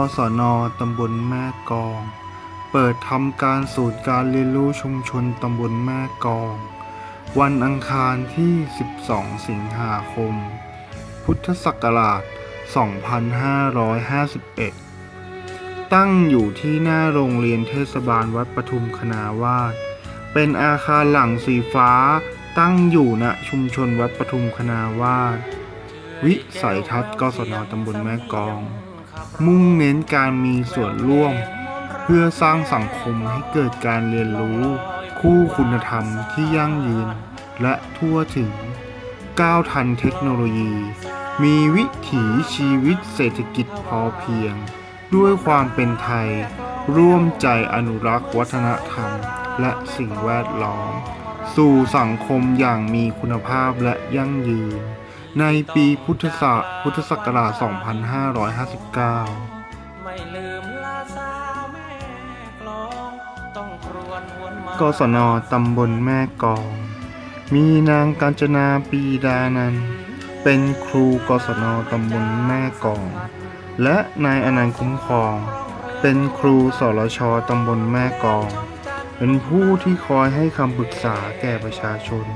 กศนตำบลแม่กอง เปิดทำการศูนย์การเรียนรู้ชุมชนตำบลแม่กอง วันอังคารที่ 12 สิงหาคม พุทธศักราช 2551 ตั้งอยู่ที่หน้าโรงเรียนเทศบาลวัดปทุมคณาวาสเป็นอาคารหลังสีฟ้าตั้งอยู่ณชุมชนวัดปทุมคณาวาสวิสัยทัศน์กศนตำบลแม่กอง มุ่งเน้นการมีส่วนร่วม เพื่อสร้างสังคมให้เกิดการเรียนรู้ คู่คุณธรรมที่ยั่งยืน และทั่วถึงก้าวทันเทคโนโลยี มีวิถีชีวิตเศรษฐกิจพอเพียง ด้วยความเป็นไทย ร่วมใจอนุรักษ์วัฒนธรรม และสิ่งแวดล้อม สู่สังคมอย่างมีคุณภาพและยั่งยืน ในปีพุทธศักพุทธศักราช 2559 ไม่ลืมลาสาวแม่กลองต้องครวนหวนมากศนตำบลแม่กอง มีนางกาญจนาปีดานันท์เป็นครูกศนตำบลแม่กอง และนายอนันต์คุ้มครอง เป็นครูสรชตำบลแม่กอง เป็นผู้ที่คอยให้คำปรึกษาแก่ประชาชน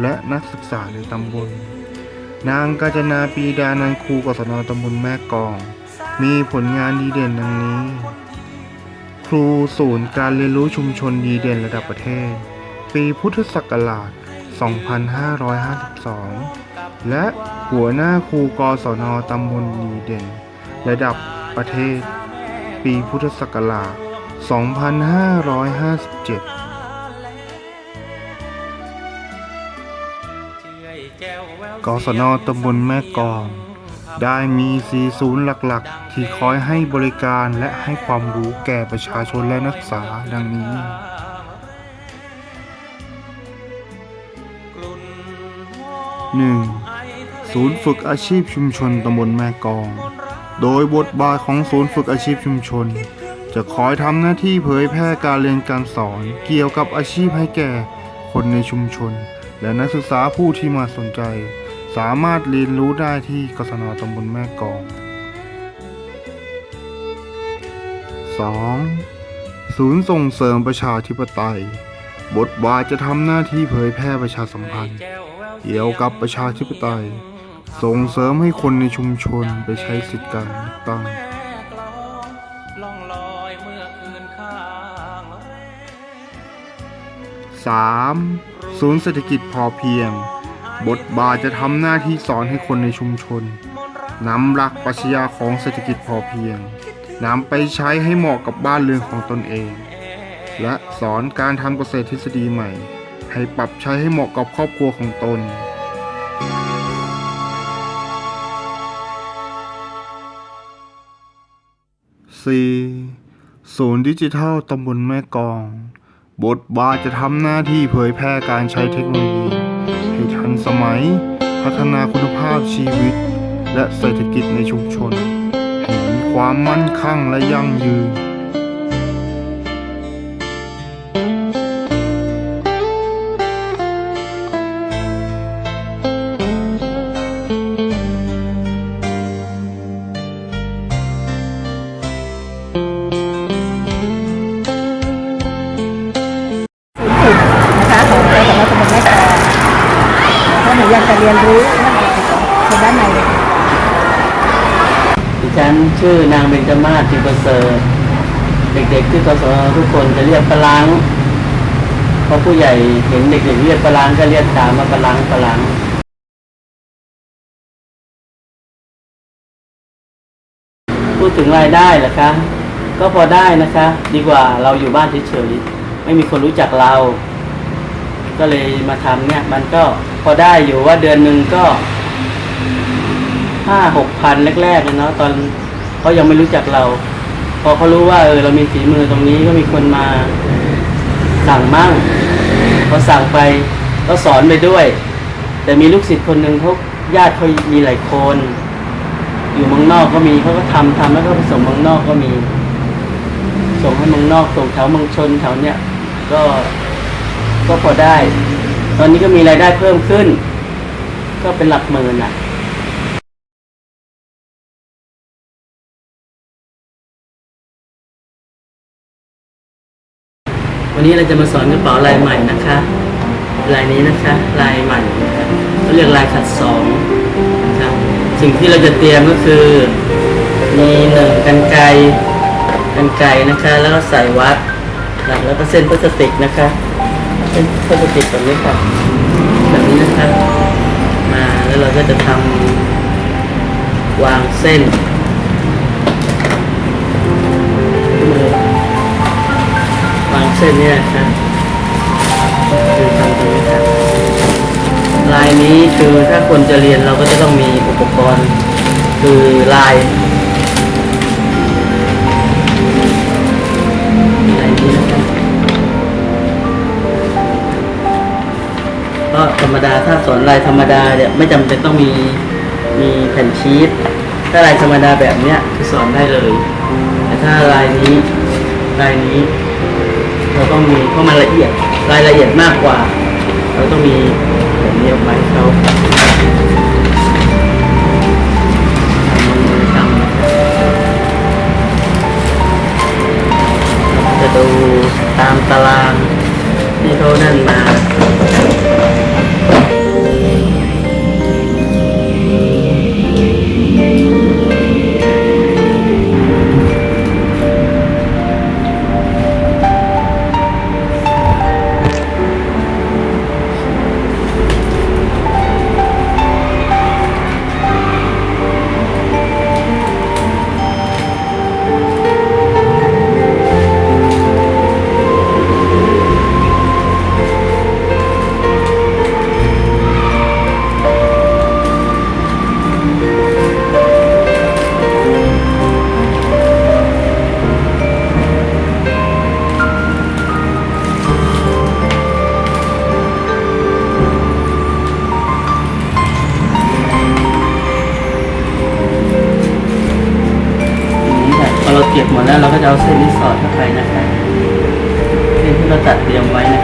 และนักศึกษาในตำบล นางกาญจนาปีดานันครูกศนตำบลแม่กอง มีผลงานดีเด่นดังนี้ ครูศูนย์การเรียนรู้ชุมชนดีเด่นระดับประเทศ ปีพุทธศักราช 2552 และหัวหน้าครูกศนตำบลดีเด่น ระดับประเทศ ปีพุทธศักราช 2557 กศนตำบลแม่กอง ได้มีสีศูนย์หลักๆ ที่คอยให้บริการและให้ความรู้แก่ประชาชนและนักศึกษาดังนี้ 1. ศูนย์ฝึกอาชีพชุมชนตำบลแม่กอง โดยบทบาทของศูนย์ฝึกอาชีพชุมชน จะคอยทำหน้าที่เผยแพร่การเรียนการสอนเกี่ยวกับอาชีพให้แก่คนในชุมชน และนักศึกษาผู้ที่มาสนใจ สามารถเรียนรู้ได้ที่กศนตำบลแม่กอง 2. ศูนย์ส่งเสริมประชาธิปไตย บทบาทจะทำหน้าที่เผยแพร่ประชาสัมพันธ์ เกี่ยวกับประชาธิปไตย ส่งเสริมให้คนในชุมชนไปใช้สิทธิการเลือกตั้ง 3. ศูนย์เศรษฐกิจพอเพียง บทบาทจะทำหน้าที่สอนให้คนในชุมชนนำหลักปรัชญาของเศรษฐกิจพอเพียงนำไปใช้ให้เหมาะกับบ้านเรือนของตนเอง และสอนการทำเกษตรทฤษฎีใหม่ ให้ปรับใช้ให้เหมาะกับครอบครัวของตน 4. ศูนย์ดิจิทัลตำบลแม่กอง บทบาทจะทำหน้าที่เผยแพร่การใช้เทคโนโลยี ให้ทันสมัย พัฒนาคุณภาพชีวิต และเศรษฐกิจในชุมชน ให้มีความมั่นคงและยั่งยืน ชื่อนางเบญจมาศจิประเสริฐเด็กๆที่กศทุกคนจะเรียกปลาลังเพราะผู้ใหญ่เห็นเด็กๆเรียกปลาลังก็เรียกตามมาปลาลังปลาลังพูดถึงรายได้เหรอคะ ก็พอได้นะคะ ดีกว่าเราอยู่บ้านเฉยๆไม่มีคนรู้จักเรา ก็เลยมาทำเนี่ย มันก็พอได้อยู่ว่าเดือนหนึ่งก็ห้าหกพันแรกๆเนาะตอน เขายังไม่รู้จักเรา พอเขารู้ว่าเออเรามีฝีมือตรงนี้ก็มีคนมาสั่งมั่งพอสั่งไปก็สอนไปด้วย แต่มีลูกศิษย์คนหนึ่งเขาญาติเขามีหลายคน อยู่เมืองนอกก็มีเขาก็ทำทำแล้วก็ไปส่งเมืองนอกก็มี ส่งให้เมืองนอกส่งแถวเมืองชนแถวเนี้ยก็ก็พอได้ ตอนนี้ก็มีรายได้เพิ่มขึ้น ก็เป็นหลักหมื่นอะ วันนี้เราจะมาสอนกระเป๋าลายใหม่นะคะ ลายนี้นะคะ ลายใหม่เขาเรียกลายขัดสองนะครับสิ่งที่เราจะเตรียมก็คือ มีหนึ่งกันไกกันไกนะคะ แล้วก็ใส่วัดแล้วก็เส้นพลาสติกนะคะเส้นพลาสติกแบบนี้ค่ะแบบนี้นะคะมาแล้วเราก็จะทำวางเส้น ส้นนี่ยนะคะคือทำตรงนี้ค่ะลายนี้คือถ้าคนจะเรียนเราก็จะต้องมีอุปกรณ์ คือลายลายนี้นะครับก็ธรรมดาถ้าสอนลายธรรมดาเนี่ยไม่จำเป็นต้องมีมีแผ่นชีตถ้าลายธรรมดาแบบเนี้ยคือสอนได้เลยแต่ถ้าลายนี้ลายนี้ เราต้องมีเพราะมันละเอียดรายละเอียดมากกว่า เราต้องมีแบบนี้ออกมาให้เขา บหมดแล้วเราก็จะเอาเส้นนี้สอดเข้าไปนะคะเส้นที่เราตัดเตรียมไว้นะคะ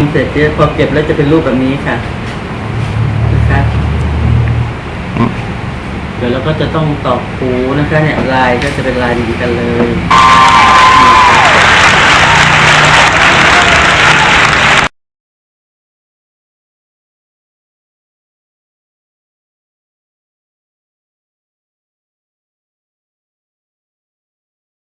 เราเสร็จพอเก็บแล้วจะเป็นรูปแบบนี้ค่ะนะคะเดี๋ยวเราก็จะต้องตอกหูนะคะเนี่ยลายก็จะเป็นลายดีกันเลย